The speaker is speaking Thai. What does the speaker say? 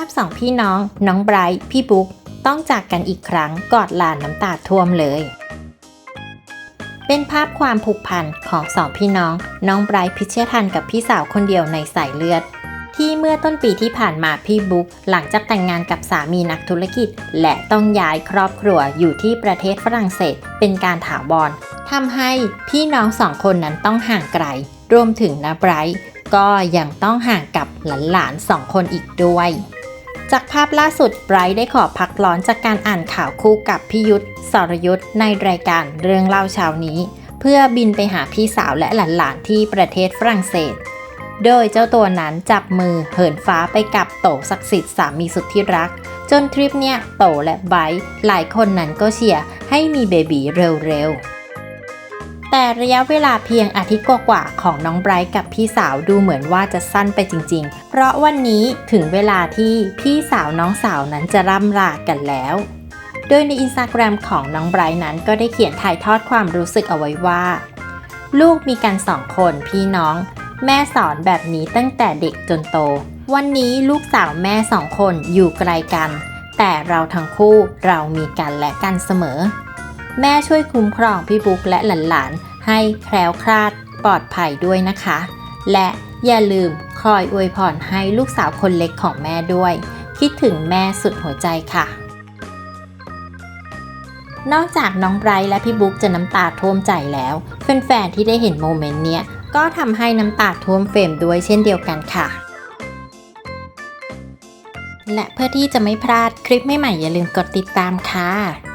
ภาพสองพี่น้อง น้องไบรท์พี่บุ๊กต้องจากกันอีกครั้งกอดหลานน้ำตาท่วมเลย เป็นภาพความผูกพันของสองพี่น้อง น้องไบรท์พิชเชยทันกับพี่สาวคนเดียวในสายเลือด ที่เมื่อต้นปีที่ผ่านมาพี่บุ๊กหลังจากแต่งงานกับสามีนักธุรกิจ และต้องย้ายครอบครัวอยู่ที่ประเทศฝรั่งเศส เป็นการถาวรทำให้พี่น้องสองคนนั้นต้องห่างไกล รวมถึงนะไบรท์ก็ยังต้องห่างกับหลานๆสองคนอีกด้วย จากภาพล่าสุดไบรท์ได้ขอพักร้อนจากการอ่านข่าวคู่กับพี่ยุทธสรยุทธในรายการเรื่องเล่าเช้านี้ เพื่อบินไปหาพี่สาวและหลานๆที่ประเทศฝรั่งเศส โดยเจ้าตัวนั้นจับมือเหินฟ้าไปกับโตศักดิ์สิทธิ์สามีสุดที่รัก จนทริปเนี้ยโตและไบรท์หลายคนนั้นก็เชียร์ให้มีเบบีเร็วๆ แต่ระยะเวลาเพียงอาทิตย์กว่าๆของน้องไบรท์กับพี่สาวดูเหมือนว่าจะสั้นไปจริง ๆ เพราะวันนี้ถึงเวลาที่พี่สาวน้องสาวนั้นจะร่ำลากันแล้ว โดยในอินสตาแกรมของน้องไบรท์นั้นก็ได้เขียนถ่ายทอดความรู้สึกเอาไว้ว่า ลูกมีกันสองคนพี่น้อง แม่สอนแบบนี้ตั้งแต่เด็กจนโต วันนี้ลูกสาวแม่สองคนอยู่ไกลกัน แต่เราทั้งคู่เรามีกันและกันเสมอ แม่ช่วยคุ้มครองพี่บุ๊กและหลานๆ ให้แคล้วคลาดปลอดภัยด้วยนะคะ และอย่าลืมคอยอวยพรให้ลูกสาวคนเล็กของแม่ด้วย คิดถึงแม่สุดหัวใจค่ะ นอกจากน้องไบรท์และพี่บุ๊กจะน้ำตาท่วมใจแล้วแฟนๆที่ได้เห็นโมเมนต์เนี้ยก็ทำให้น้ำตาท่วมเฟรมด้วยเช่นเดียวกันค่ะและเพื่อที่จะไม่พลาดคลิปใหม่ๆอย่าลืมกดติดตามค่ะ